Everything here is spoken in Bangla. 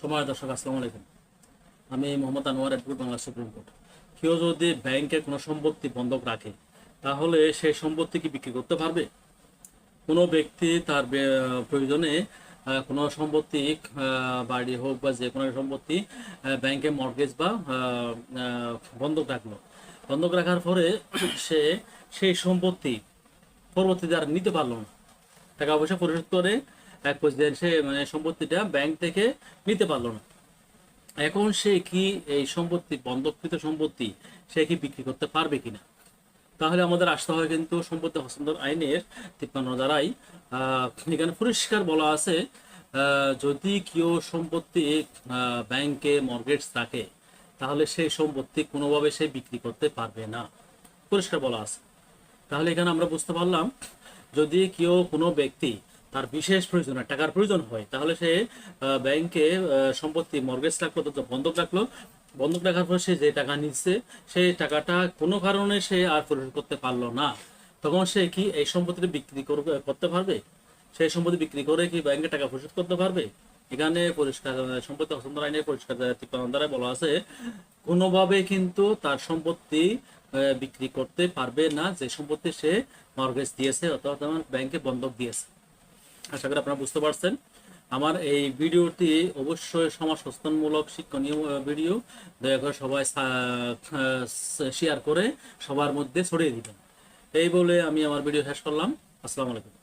সময় দর্শক, আসসালামু আলাইকুম। আমি Mohammad Anwar advocate Bangla supreme court. কেউ যদি ব্যাংকে কোনো সম্পত্তি বন্ধক রাখে, তাহলে সেই সম্পত্তি কি বিক্রি করতে পারবে? কোনো ব্যক্তি তার প্রয়োজনে কোনো সম্পত্তি বাড়ি হোক বা যে কোনো সম্পত্তি ব্যাংকে মর্গেজ বা বন্ধক রাখল। বন্ধক রাখার পরে সে সেই সম্পত্তি পরবর্তীতে আর নিতে পারল না। টাকা পয়সা পরিশোধ করে এক পর্যায়ে সে মানে সম্পত্তিটা ব্যাংক থেকে নিতে পারল না। এখন সে কি এই সম্পত্তি, বন্ধককৃত সম্পত্তি সে কি বিক্রি করতে পারবে কিনা? তাহলে আমাদের আসতে হয় কিন্তু সম্পত্তি হস্তান্তর আইনের তিপ্পান্ন দ্বারাই এখানে পরিষ্কার বলা আছে যদি কেউ সম্পত্তি ব্যাংকে মর্গেজ থাকে, তাহলে সেই সম্পত্তি কোনোভাবে সে বিক্রি করতে পারবে না। পরিষ্কার বলা আছে। তাহলে এখানে আমরা বুঝতে পারলাম, যদি কেউ কোনো ব্যক্তি তার বিশেষ প্রয়োজন হয় টাকার প্রয়োজন হয়, তাহলে সে ব্যাংকে সম্পত্তি, মর্গেজ রাখল অথবা বন্ধক রাখল বন্ধক রাখার পর সে যে টাকা নিচ্ছে, সেই টাকাটা কোনো কারণে সে আর পরিশোধ করতে পারল না। তখন সে কি এই সম্পত্তিটা বিক্রি করতে পারবে? সেই সম্পত্তি বিক্রি করে কি ব্যাংকে টাকা পরিশোধ করতে পারবে? এখানে পরিষ্কার সম্পত্তি হস্তান্তর আইনে পরিষ্কার দ্বারা বলা আছে, কোনোভাবে কিন্তু তার সম্পত্তি বিক্রি করতে পারবে না, যে সম্পত্তি সে মর্গেজ দিয়েছে অথবা ব্যাংকে বন্ধক দিয়েছে। আশা করি আপনারা বুঝতে পারছেন। আমার এই ভিডিওটি অবশ্যই সমাজ সচেতনমূলক শিক্ষণীয় ভিডিও। দয়া করে সবাই শেয়ার করে সবার মধ্যে ছড়িয়ে দিবেন। এই বলে আমি আমার ভিডিও শেষ করলাম। আসসালামু আলাইকুম।